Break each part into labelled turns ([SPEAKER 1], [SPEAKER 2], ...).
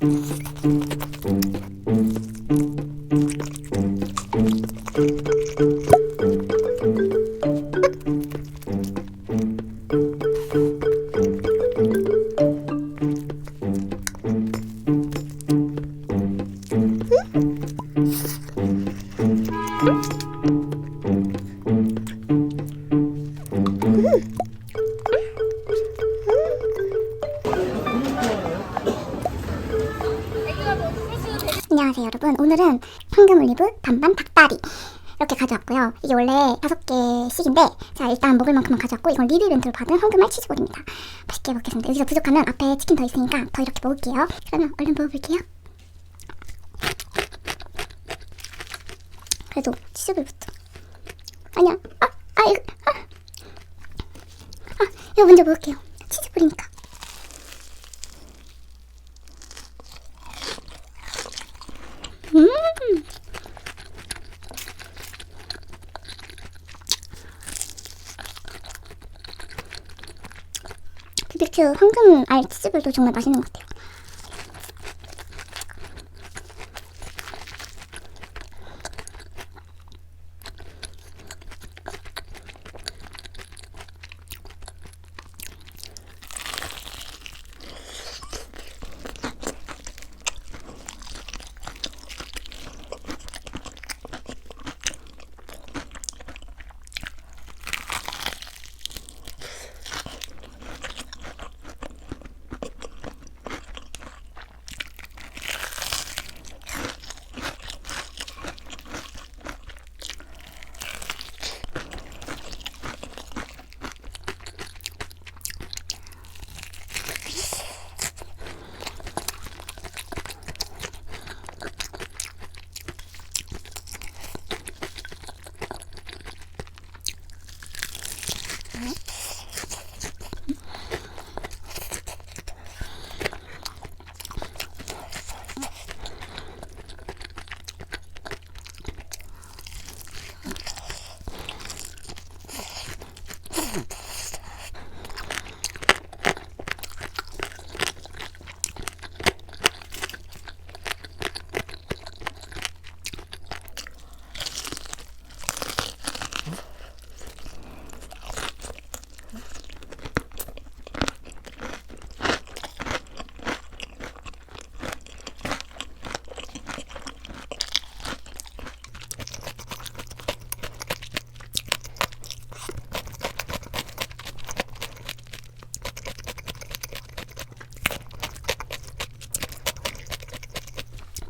[SPEAKER 1] Thank you. 받은 황금알 치즈볼입니다. 맛있게 먹겠습니다. 여기서 부족하면 앞에 치킨 더 있으니까 더 이렇게 먹을게요. 그러면 얼른 먹어볼게요. 그래도 치즈볼부터 아니야. 아, 아 이거 아, 아 이거 먼저 먹을게요. 치즈볼이니까 BBQ 황금 알 치즈볼도 정말 맛있는 것 같아요.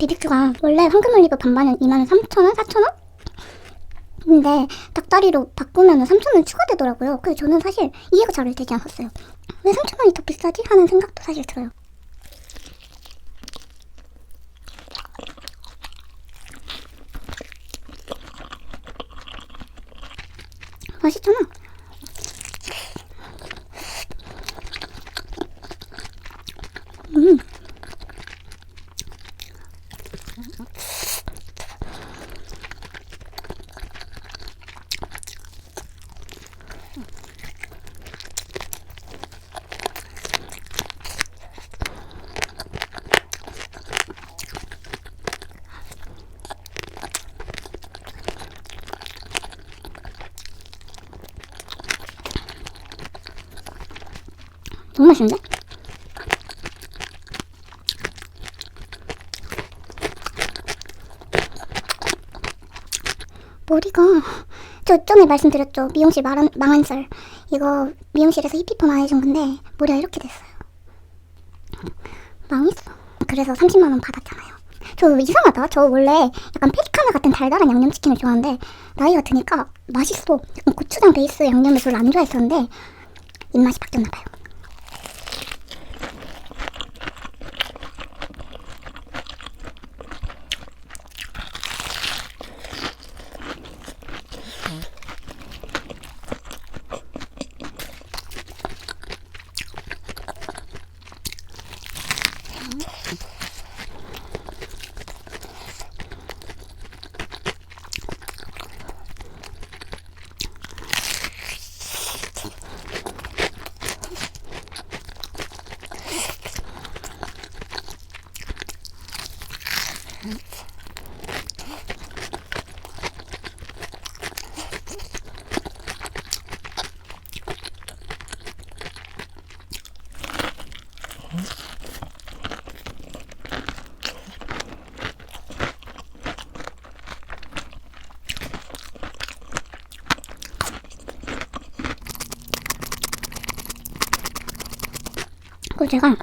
[SPEAKER 1] BBQ가 원래 황금 올리브 반반은 2만 3천 원, 4천 원? 근데 닭다리로 바꾸면 3천 원 추가되더라고요. 그래서 저는 사실 이해가 잘 되지 않았어요. 왜 3천 원이 더 비싸지? 하는 생각도 사실 들어요. 맛있잖아. 음. 너무 맛있는데? 머리가 저 전에 말씀드렸죠. 미용실 망한, 망한 썰. 이거 미용실에서 히피펌 해준 건데 머리가 이렇게 됐어요. 망했어. 그래서 30만 원 받았잖아요. 저 이상하다. 저 원래 약간 페리카나 같은 달달한 양념치킨을 좋아하는데 나이가 드니까 맛있어. 약간 고추장 베이스 양념을 별로 안 좋아했었는데 입맛이 바뀌었나 봐요 제가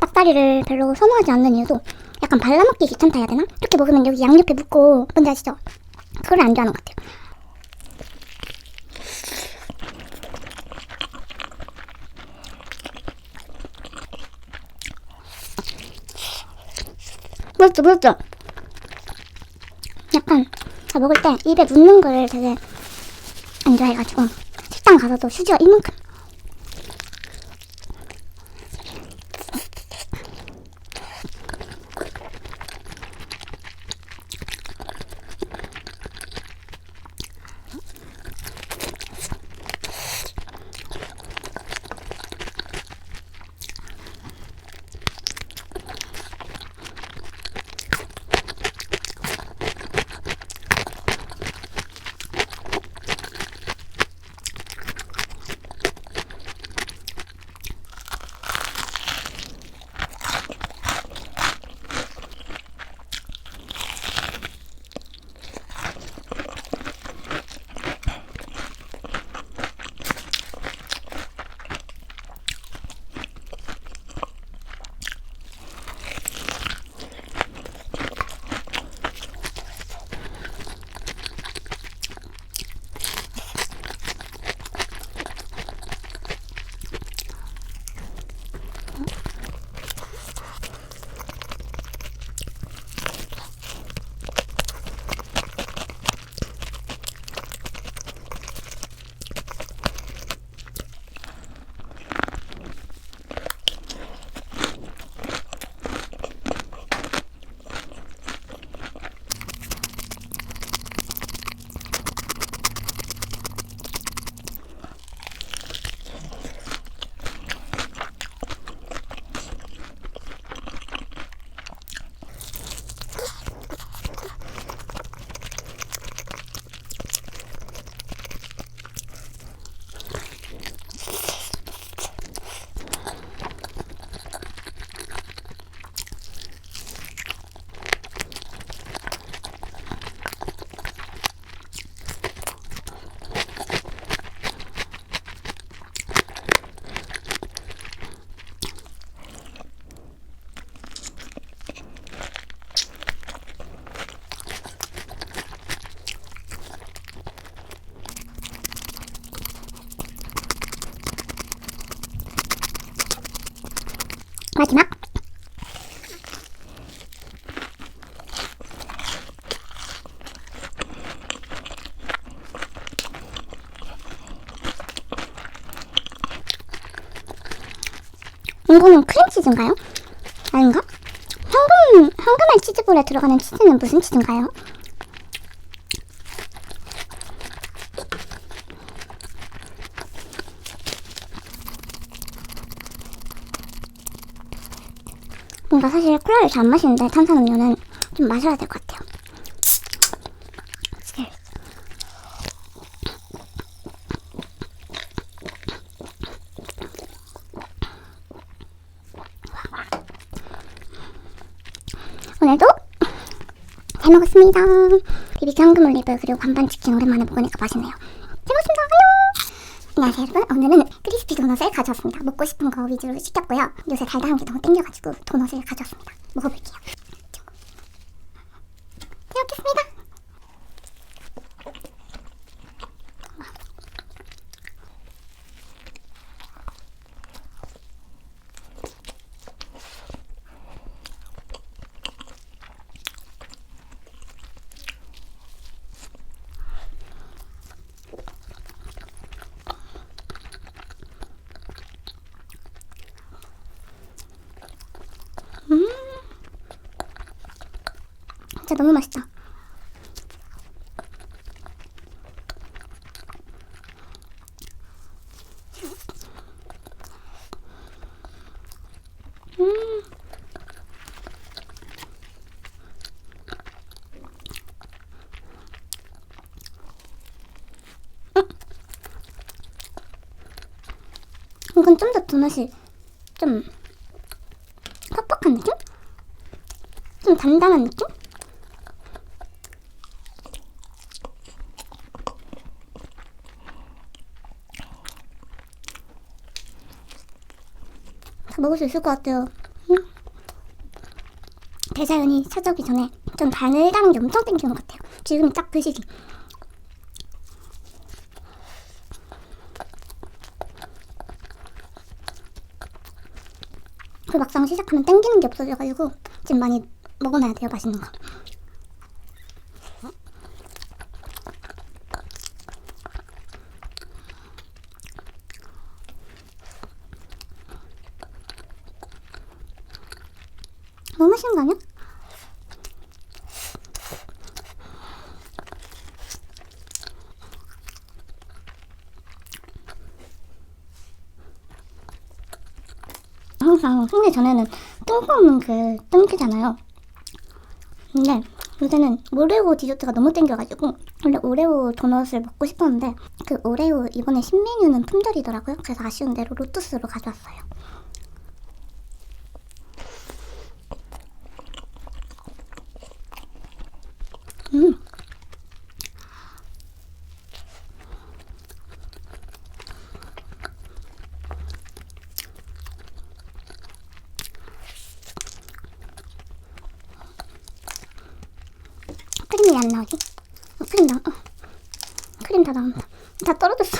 [SPEAKER 1] 닭다리를 별로 선호하지 않는 이유도 약간 발라먹기 귀찮다 해야 되나? 이렇게 먹으면 여기 양옆에 묻고 뭔지 아시죠? 그걸 안 좋아하는 것 같아요. 맛있죠, 맛있죠? 약간 저 먹을 때 입에 묻는 거를 되게 안 좋아해가지고 식당 가서도 휴지가 이만큼 이거는 크림치즈인가요? 아닌가? 황금, 황금알 치즈볼에 들어가는 치즈는 무슨 치즈인가요? 뭔가 사실 콜라를 잘 안 마시는데 탄산음료는 좀 마셔야 될 것 같아요. 오늘도 잘 먹었습니다. 비비큐 황금 올리브 그리고 반반 치킨 오랜만에 먹으니까 맛있네요. 잘 먹었습니다. 안녕. 안녕하세요 여러분 오늘은 크리스피 도넛을 가져왔습니다 먹고 싶은 거 위주로 시켰고요 요새 달달한 게 너무 땡겨가지고 도넛을 가져왔습니다 먹어볼게요 잘 먹겠습니다 진짜 너무 맛있다 이건 좀 더 도넛이 좀 퍽퍽한 느낌? 좀 단단한 느낌? 다 먹을 수 있을 것 같아요. 음. 대자연이 찾아오기 전에 좀 달달한 게 엄청 땡기는 것 같아요. 지금이 딱그 시기. 시작하면 땡기는 게 없어져가지고 지금 많이 먹어놔야 돼요 맛있는 거. 너무 맛있는 거 아니야? 항상 생리 전에는 뜬금없는 그 땡기잖아요. 근데 요새는 오레오 디저트가 너무 땡겨가지고 원래 오레오 도넛을 먹고 싶었는데 그 오레오 이번에 신메뉴는 품절이더라고요. 그래서 아쉬운 대로 로투스로 가져왔어요. 음. 크림이 왜 안 나오지? 어, 크림 나, 어. 크림 다 나온다. 다 떨어졌어.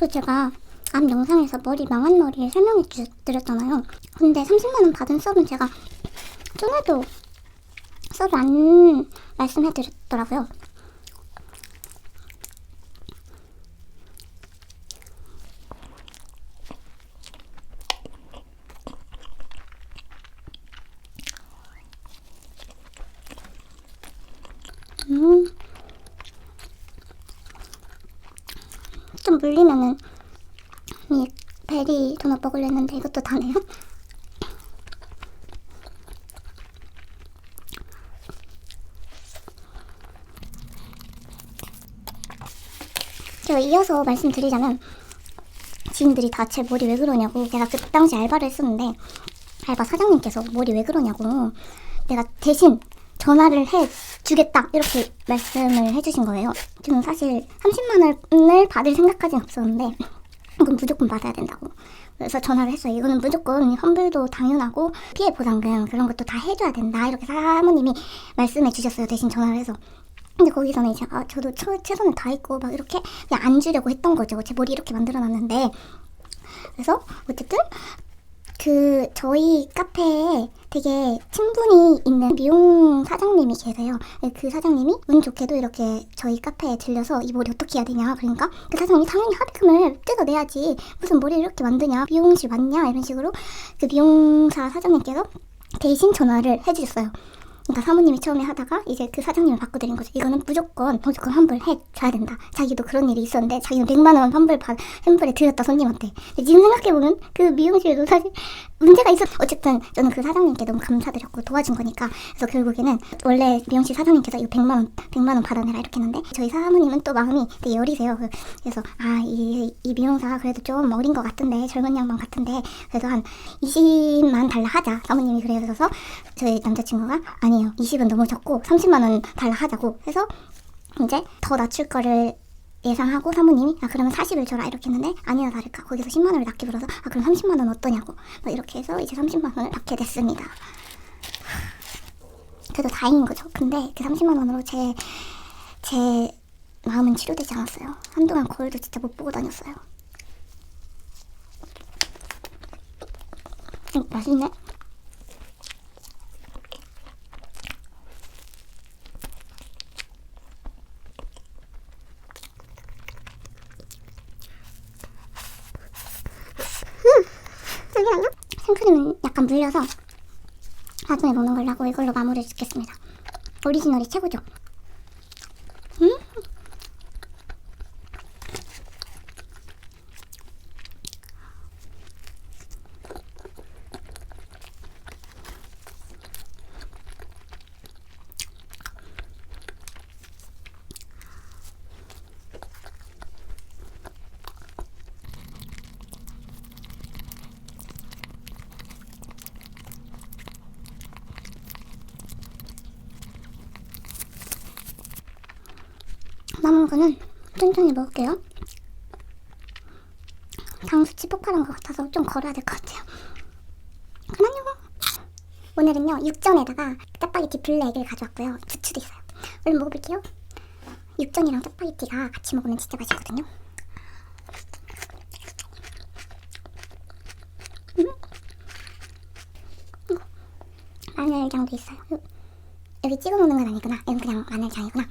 [SPEAKER 1] 또 제가 앞 영상에서 머리 망한 머리 설명해 주, 드렸잖아요. 근데 30만원 받은 수업은 제가 전에도 수업 안 말씀해 드렸더라고요. 음. 좀 물리면은 이 베리 도넛 먹으려 했는데 이것도 다네요. 이어서 말씀드리자면 지인들이 다 제 머리 왜 그러냐고 제가 그 당시 알바를 했었는데 알바 사장님께서 머리 왜 그러냐고 내가 대신 전화를 해 주겠다 이렇게 말씀을 해주신 거예요. 저는 사실 30만 원을 받을 생각까지는 없었는데 이건 무조건 받아야 된다고. 그래서 전화를 했어요. 이거는 무조건 환불도 당연하고 피해 보상금 그런 것도 다 해줘야 된다 이렇게 사모님이 말씀해 주셨어요. 대신 전화를 해서. 근데 거기서는 이제 아 저도 처, 최선을 다했고 막 이렇게 그냥 안 주려고 했던 거죠. 제 머리 이렇게 만들어놨는데 그래서 어쨌든 그 저희 카페에 되게 친분이 있는 미용 사장님이 계세요. 그 사장님이 운 좋게도 이렇게 저희 카페에 들려서 이 머리 어떻게 해야 되냐 그러니까 그 사장님이 당연히 합의금을 뜯어내야지 무슨 머리를 이렇게 만드냐 미용실 맞냐 이런 식으로 그 미용사 사장님께서 대신 전화를 해주셨어요. 그러니까 사모님이 처음에 하다가 이제 그 사장님을 바꿔드린 거죠. 이거는 무조건 무조건 환불해 줘야 된다. 자기도 그런 일이 있었는데 자기는 100만 원 환불 받 환불에 드렸다 손님한테. 지금 생각해 보면 그 미용실도 사실 문제가 있었 어쨌든 저는 그 사장님께 너무 감사드렸고 도와준 거니까. 그래서 결국에는 원래 미용실 사장님께서 이거 100만 원 100만 원 받아내라 이렇게 했는데 저희 사모님은 또 마음이 되게 여리세요. 그- 그래서 아 이 이 미용사 그래도 좀 어린 것 같은데 젊은 양반 같은데 그래도 한 20만 달라 하자. 사모님이 그래서 저희 남자친구가 아니에요. 20은 너무 적고 30만 원 달라 하자고 해서 이제 더 낮출 거를 예상하고 사모님이 아 그러면 40을 줘라 이렇게 했는데 아니나 다를까 거기서 10만 원을 낮게 불어서 아 그럼 30만 원 어떠냐고 뭐 이렇게 해서 이제 30만 원을 받게 됐습니다. 그래도 다행인 거죠. 근데 그 30만 원으로 제 제 마음은 치료되지 않았어요. 한동안 거울도 진짜 못 보고 다녔어요. 음, 맛있네. 잠시만요. 물려서 나중에 먹는 걸로 하고 이걸로 마무리 짓겠습니다. 오리지널이 최고죠. 음? 남은 거는 천천히 먹을게요. 당 수치 폭발한 것 같아서 좀 걸어야 될 것 같아요. 그만요. 오늘은요 육전에다가 짜파게티 블랙을 가져왔고요. 부추도 있어요. 얼른 먹어볼게요. 육전이랑 짜파게티가 같이 먹으면 진짜 맛있거든요. 음. 마늘장도 있어요. 요- 여기 찍어 먹는 건 아니구나. 이건 그냥 마늘장이구나.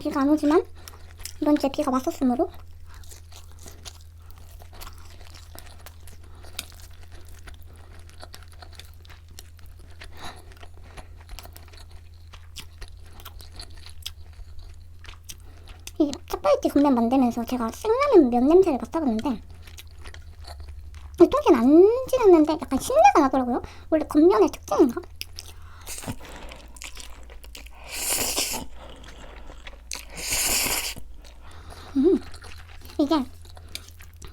[SPEAKER 1] 비가 안 오지만 이번 주에 비가 왔었으므로 이 짜파게티 겉면 만들면서 제가 생라면 면 냄새를 맡아봤는데 통째는 안 지났는데 약간 신내가 나더라고요. 원래 겉면의 특징인가? 이게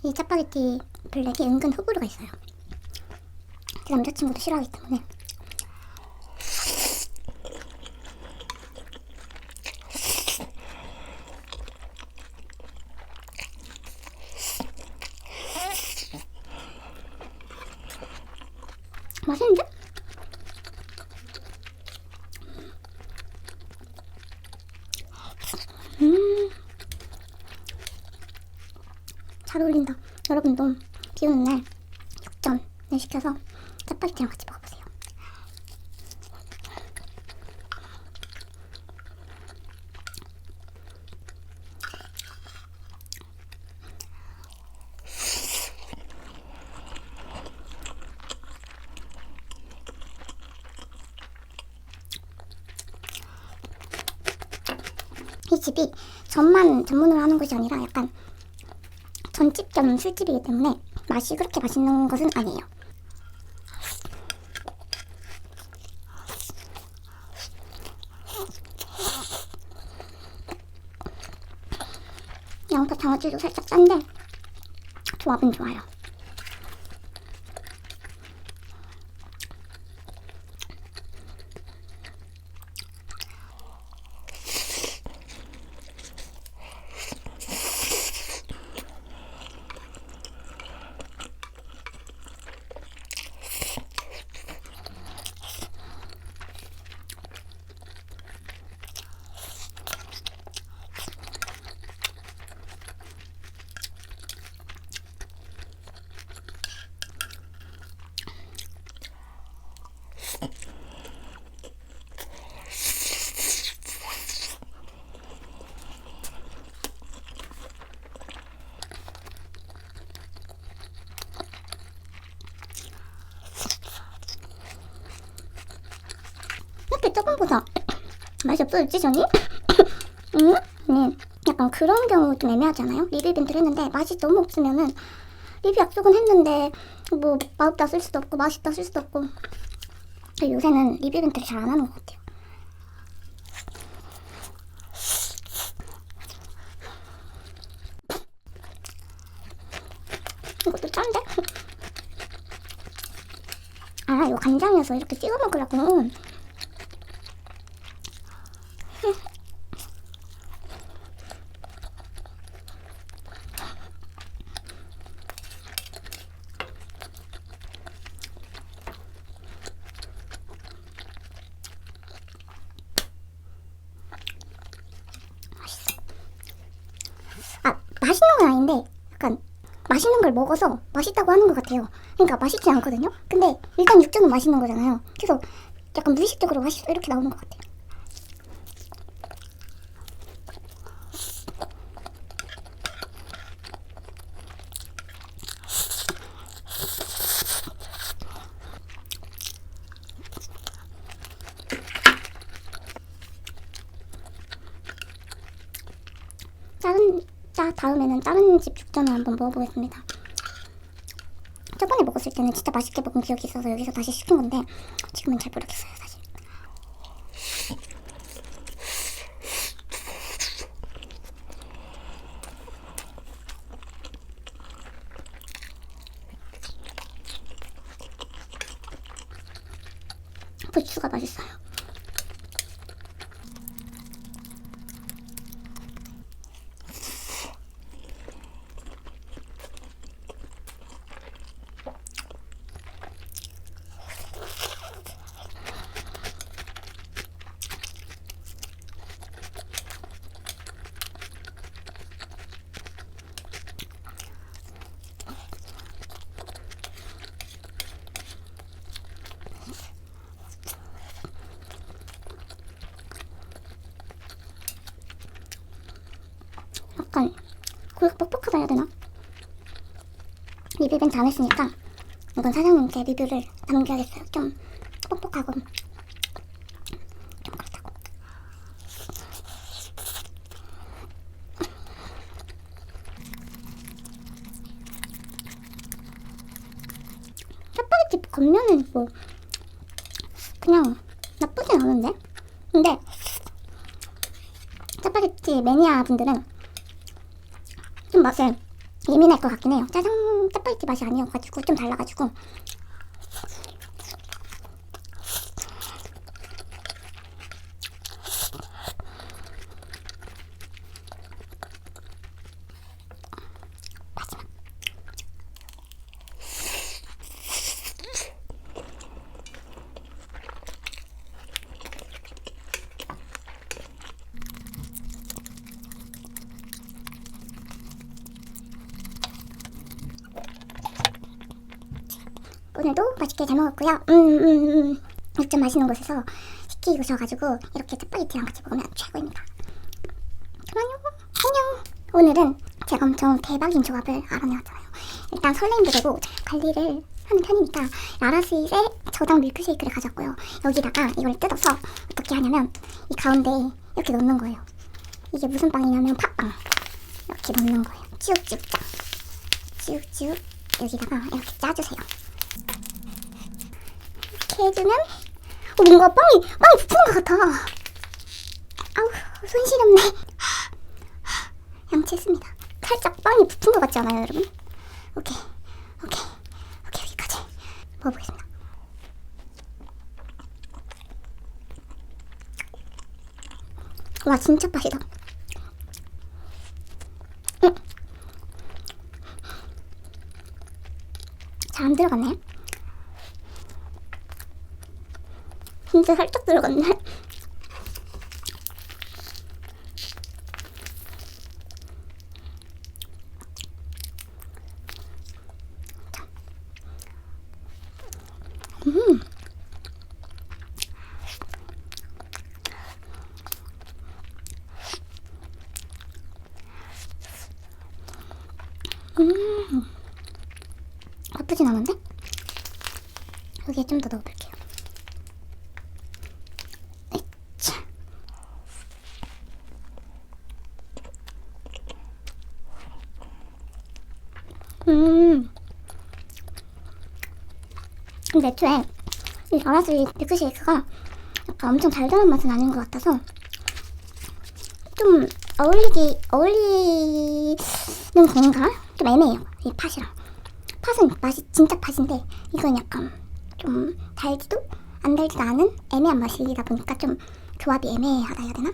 [SPEAKER 1] 이 짜파게티 블랙이 은근 호불호가 있어요. 제 남자친구도 싫어하기 때문에. 맛있는데? 잘 어울린다. 여러분도 비 오는 날 육전을 시켜서 짜파게티랑 같이 먹어보세요. 이 집이 전만 전문으로 하는 곳이 아니라 약간 전집 겸 술집이기 때문에 맛이 그렇게 맛있는 것은 아니에요. 양파 장아찌도 살짝 짠데 조합은 좋아요. 생각보다 맛이 없어졌지 전이? 응? 네. 약간 그런 경우 좀 애매하지 않아요? 리뷰 이벤트를 했는데 맛이 너무 없으면은 리뷰 약속은 했는데 뭐 맛없다 쓸 수도 없고 맛있다 쓸 수도 없고 요새는 리뷰 이벤트를 잘 안 하는 것 같아요. 이것도 짠데? 아 이거 간장이어서 이렇게 찍어 먹으려고 아 맛있는 건 아닌데 약간 맛있는 걸 먹어서 맛있다고 하는 것 같아요. 그러니까 맛있지 않거든요. 근데 일단 육전은 맛있는 거잖아요. 그래서 약간 무의식적으로 맛있어 이렇게 나오는 것 같아요. 다른 자 다음에는 다른 집 육전을 한번 먹어보겠습니다. 저번에 먹었을 때는 진짜 맛있게 먹은 기억이 있어서 여기서 다시 시킨 건데 지금은 잘 모르겠어요 약간 고기가 뻑뻑하다 해야 되나? 리뷰 이벤트 안 했으니까 이건 사장님께 리뷰를 남겨야겠어요. 좀 뻑뻑하고 좀 그렇다고. 짜파게티 겉면은 뭐 그냥 나쁘진 않은데? 근데 짜파게티 매니아 분들은 좀 맛에 예민할 것 같긴 해요. 짜장 짜파게티 맛이 아니어가지고 좀 달라가지고 오늘도 맛있게 잘 먹었고요. 음, 음, 음. 육전 맛있는 곳에서 시키셔가지고 이렇게 짜파게티랑 같이 먹으면 최고입니다. 좋아요. 안녕. 오늘은 제가 엄청 대박인 조합을 알아내왔잖아요. 일단 설레임도 되고 관리를 하는 편이니까 라라스윗의 저당 밀크쉐이크를 가져왔고요. 여기다가 이걸 뜯어서 어떻게 하냐면 이 가운데 이렇게 넣는 거예요. 이게 무슨 빵이냐면 팥빵. 이렇게 넣는 거예요. 쭉쭉 짜. 쭉쭉 여기다가 이렇게 짜주세요. 해주면 어, 뭔가 빵이 빵이 부푼 것 같아. 아우 손 시렵네. 양치했습니다. 살짝 빵이 부푼 것 같지 않아요, 여러분? 오케이, 오케이, 오케이 여기까지 먹어보겠습니다. 와 진짜 맛이다. 음. 잘안 들어갔네. 진짜 살짝 들어갔네. 음. 음. 나쁘진 않은데? 여기에 좀 더 넣어볼게요. 에잇. 음. 근데 애초에 이 라라스리 밀크 쉐이크가 약간 엄청 달달한 맛은 아닌 것 같아서 좀 어울리기 어울리는 건가? 좀 애매해요. 이 팥이랑 팥은 맛이 진짜 팥인데 이건 약간 좀 달지도 안 달지도 않은 애매한 맛이다 보니까 좀 조합이 애매하다 해야 되나?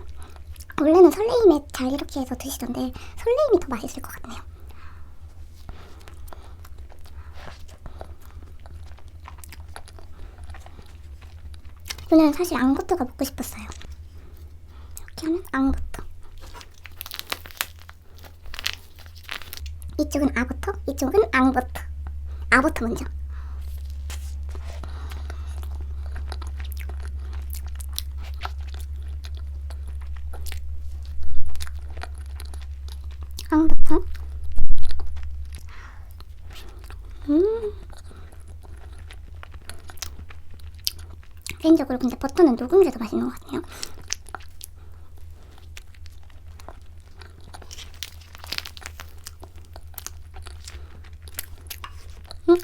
[SPEAKER 1] 원래는 설레임에 잘 이렇게 해서 드시던데 설레임이 더 맛있을 것 같네요. 저는 사실 앙버터가 먹고 싶었어요. 이렇게 하면 앙버터. 이쪽은 아버터, 이쪽은 앙버터. 아버터 먼저. 앙버터. 음. 개인적으로 근데 버터는 게더 맛있는 것 같아요. 음.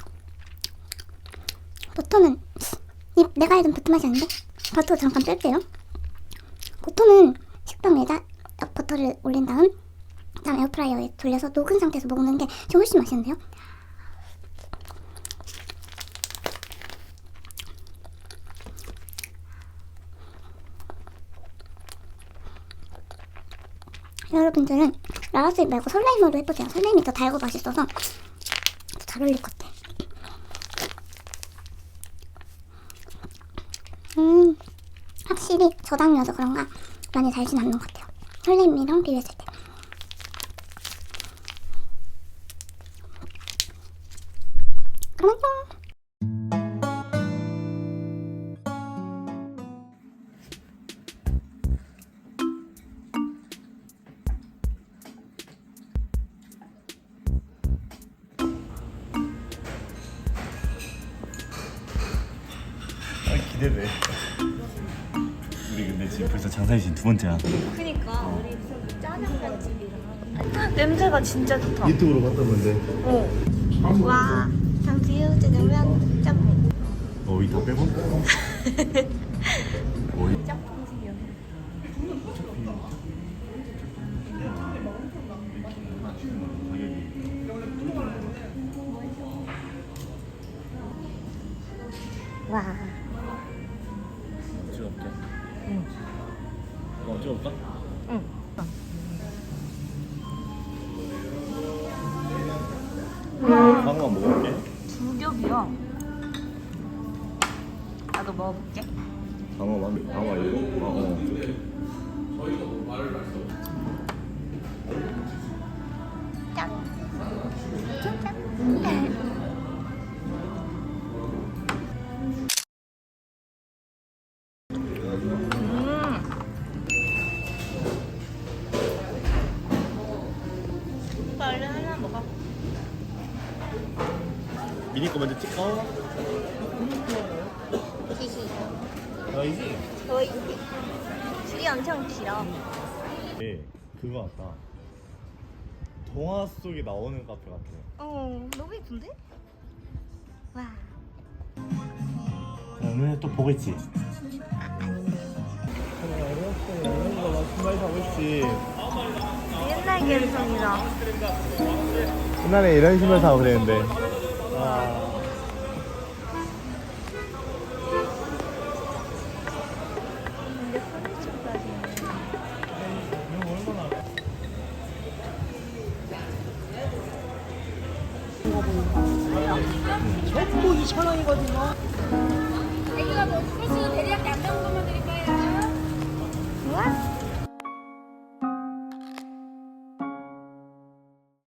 [SPEAKER 1] 버터는 이 내가 알던 버터 맛이 아닌데 버터 잠깐 뺄게요. 보통은 식빵 위에다 버터를 올린 다음 그다음 에어프라이어에 돌려서 녹은 상태에서 먹는 게좀 훨씬 맛있는데요. 여러분들은 라라스이 말고 설레임으로 해보세요. 설레임이 더 달고 맛있어서 더 잘 어울릴 것 같아. 음, 확실히 저당이어서 그런가 많이 달진 않는 것 같아요. 설레임이랑 비교했을 때.
[SPEAKER 2] 두 번째야.
[SPEAKER 3] 그니까 우리 짜장 맛집이라 냄새가 진짜 좋다
[SPEAKER 2] 유튜브로 봤던 건데.
[SPEAKER 3] 어. 와 장지우 짜장면 짬뽕
[SPEAKER 2] 어, 이다 빼고? 어이.
[SPEAKER 3] 짬뽕지요 와
[SPEAKER 2] 먼저 찍어. 아이지?
[SPEAKER 3] 거의 줄이 엄청 길어
[SPEAKER 2] 네, 그거 같다. 동화 속에 나오는 카페 같아.
[SPEAKER 3] 어 너무 예쁜데? 와
[SPEAKER 2] 오늘 또 보겠지. 사고.
[SPEAKER 3] 옛날 감성이다
[SPEAKER 2] 옛날에 이런 신발 사고 그랬는데. 아.
[SPEAKER 3] 근데 소리춤까지
[SPEAKER 4] 전부 2,000원이거든요.
[SPEAKER 5] 애기가 뭐 프로스